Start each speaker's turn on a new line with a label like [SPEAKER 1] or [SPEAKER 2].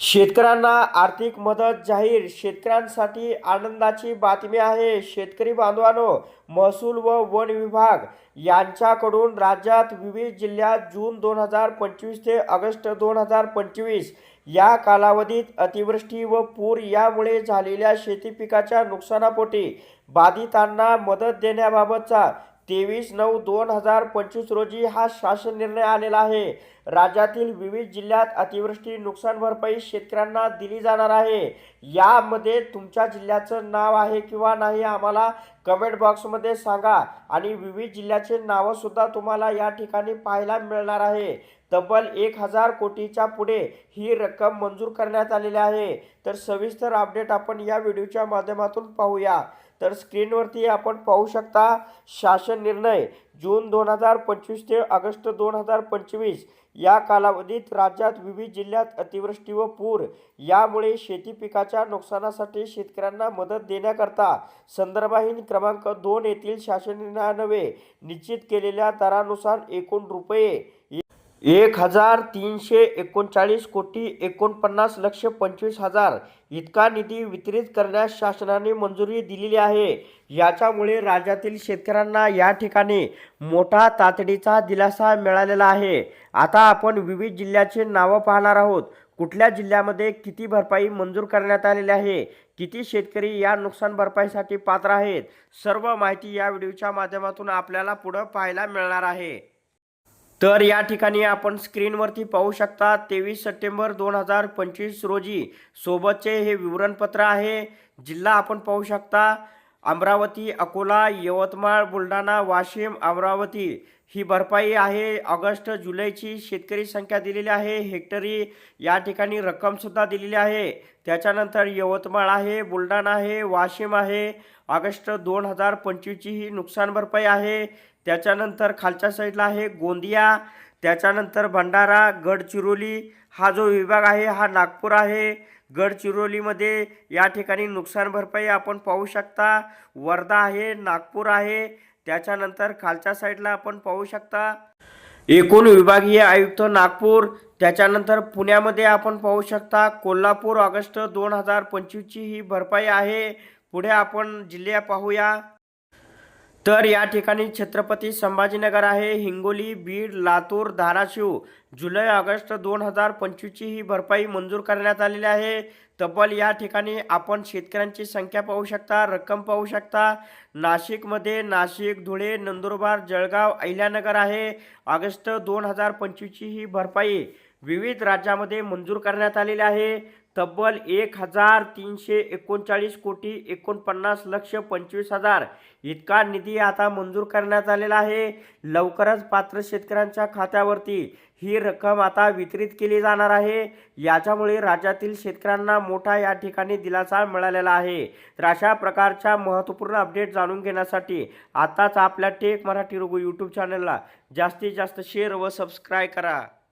[SPEAKER 1] शेतकऱ्यांना आर्थिक मदत जाहीर. शेतकऱ्यांसाठी आनंदाची बातमी आहे. शेतकरी बांधवांनो महसूल व वन विभाग यांच्याकडून राज्यात विविध जिल्ह्यात जून दोन हजार पंचवीस ते ऑगस्ट दोन हजार पंचवीस या कालावधीत अतिवृष्टी व पूर यामुळे झालेल्या शेती पिकाच्या नुकसानापोटी बाधितांना मदत देण्याबाबतचा तेवीस नऊ दोन हजार पंचवीस रोजी हा शासन निर्णय आलेला आहे. राज्यातील विविध जिल्ह्यात अतिवृष्टी नुकसान भरपाई शेतकऱ्यांना दिली जाणार आहे. यामध्ये तुमच्या जिल्ह्याचं नाव आहे किंवा नाही आम्हाला कमेंट बॉक्समध्ये सांगा आणि विविध जिल्ह्याचे नावंसुद्धा तुम्हाला या ठिकाणी पाहायला मिळणार आहे. तब्बल एक हजार कोटीच्या पुढे ही रक्कम मंजूर करण्यात आलेली आहे. तर सविस्तर अपडेट आपण या व्हिडिओच्या माध्यमातून पाहूया. तर स्क्रीनवरती आपण पाहू शकता शासन निर्णय जून दोन हजार पंचवीस ते ऑगस्ट दोन हजार पंचवीस या कालावधीत राज्यात विविध जिल्ह्यात अतिवृष्टी व पूर यामुळे शेती पिकाच्या नुकसानासाठी शेतकऱ्यांना मदत देण्याकरता संदर्भहीन क्रमांक दोन येथील शासन निर्णयानवे निश्चित केलेल्या दरानुसार एकूण रुपये एक हजार तीनशे एकोणचाळीस कोटी एकोणपन्नास लक्ष पंचवीस हजार इतका निधी वितरित करण्यास शासनाने मंजुरी दिलेली आहे. याच्यामुळे राज्यातील शेतकऱ्यांना या ठिकाणी मोठा तातडीचा दिलासा मिळालेला आहे. आता आपण विविध जिल्ह्याचे नावं पाहणार आहोत. कुठल्या जिल्ह्यामध्ये किती भरपाई मंजूर करण्यात आलेली आहे? किती शेतकरी या नुकसान भरपाईसाठी पात्र आहेत? सर्व माहिती या व्हिडिओच्या माध्यमातून आपल्याला पुढं पाहायला मिळणार आहे. तर या ठिकाणी आपण स्क्रीनवरती पाहू शकता तेवीस सप्टेंबर दोन हजार पंचवीस रोजी सोबतचे हे विवरणपत्र आहे. जिल्हा आपण पाहू शकता अमरावती अकोला यवतमाळ बुलढाणा वाशिम अमरावती. ही भरपाई आहे. ऑगस्ट जुलैची शेतकरी संख्या दिलेली आहे. हेक्टरी या ठिकाणी रक्कमसुद्धा दिलेली आहे. त्याच्यानंतर यवतमाळ आहे बुलढाणा आहे वाशिम आहे. ऑगस्ट दोन हजार पंचवीसची ही नुकसान भरपाई आहे. त्याच्यानंतर खालच्या साईडला आहे गोंदिया. त्याच्यानंतर भंडारा गडचिरोली. हा जो विभाग आहे हा नागपूर आहे. गडचिरोलीमध्ये या ठिकाणी नुकसान भरपाई आपण पाहू शकता. वर्धा आहे नागपूर आहे. त्याच्यानंतर खालच्या साईडला आपण पाहू शकता. एकूण विभागीय आयुक्त नागपूर. त्याच्यानंतर पुण्यामध्ये आपण पाहू शकता कोल्हापूर ऑगस्ट दोन हजार पंचवीसची ही भरपाई आहे. पुढे आपण जिल्ह्या पाहूया. तर या ठिकाणी छत्रपती संभाजीनगर आहे हिंगोली बीड लातूर धाराशिव. जुलै ऑगस्ट दोन हजार पंचवीसची ही भरपाई मंजूर करण्यात आलेली आहे. तब्बल या ठिकाणी आपण शेतकऱ्यांची संख्या पाहू शकता रक्कम पाहू शकता. नाशिकमध्ये नाशिक धुळे नंदुरबार जळगाव अहिल्यानगर आहे. ऑगस्ट दोन हजार पंचवीसची ही भरपाई विविध राज्यामध्ये मंजूर करण्यात आलेली आहे. तब्बल एक हजार तीनशे एकोणचाळीस कोटी एकोणपन्नास लक्ष पंचवीस हजार. इतका निधी आता मंजूर करण्यात आलेला आहे. लवकरच पात्र शेतकऱ्यांच्या खात्यावरती ही रक्कम आता वितरित केली जाणार आहे. याच्यामुळे राज्यातील शेतकऱ्यांना मोठा या ठिकाणी दिलासा मिळालेला आहे. तर अशा प्रकारच्या महत्त्वपूर्ण अपडेट जाणून घेण्यासाठी आताच आपल्या टेक मराठी रोगो यूट्यूब चॅनलला जास्तीत जास्त शेअर व सबस्क्राईब करा.